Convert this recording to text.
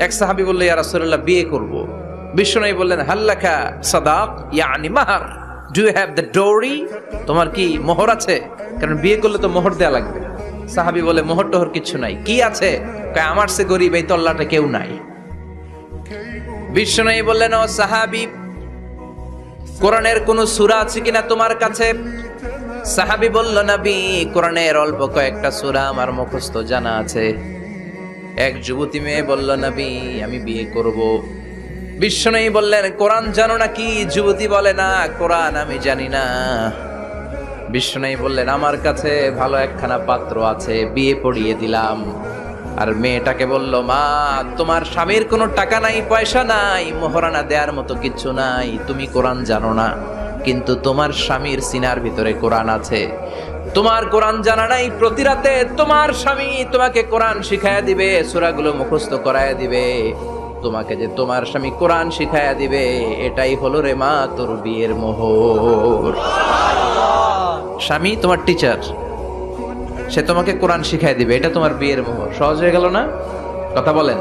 এক সাহাবি বলল, ইয়া রাসূলুল্লাহ, বিয়ে করব। বিশ্বনবী বললেন, হাল্লাকা সাদাক, ইয়ানি মাহার। Do you have the dowry তোমার কি মোহর আছে? কারণ বিয়ে করলে তো মোহর দেয়া লাগবে। সাহাবি বলে, মোহর টোহর কিছু নাই। কি আছে? কয়, আমার সে গরিব, এই তল্লাটা কেউ নাই। বিশ্বনবী বললেন, ও সাহাবি, কোরআনের কোন সূরা আছে কিনা তোমার কাছে? সাহাবি বলল, নবী, কোরআনের অল্প কয়েকটা সূরা আমার মুখস্থ জানা আছে। এক যুবতী মেয়ে বলল, নবী, আমি বিয়ে করব। বিশ্বনবী বললেন, কোরআন জানো না কি? যুবতী বলে, না, কোরআন আমি জানি না। বিশ্বনবী বললেন, আমার কাছে ভালো একখানা পাত্র আছে, বিয়ে পড়িয়ে দিলাম। আর মেয়েটাকে বলল, মা, তোমার স্বামীর কোনো টাকা নাই, পয়সা নাই, মোহরানা দেওয়ার মতো কিচ্ছু নাই, তুমি কোরআন জানো না, কিন্তু তোমার স্বামীর সিনার ভিতরে কোরআন আছে। তোমার কোরআন জানা নাই, প্রতি রাতে তোমার স্বামী তোমাকে কোরআন শিখায়া দিবে, সূরাগুলো মুখস্থ করায়া দিবে। তোমাকে যে তোমার স্বামী কোরআন শিখায়া দিবে, এটাই হলো রে মা তোর বিয়ের মোহর। স্বামী তোমার টিচার সে তোমাকে কোরআন শিখাই দিবে, এটা তোমার বিয়ের মোহর। সহজ হয়ে গেল না? কথা বলেন।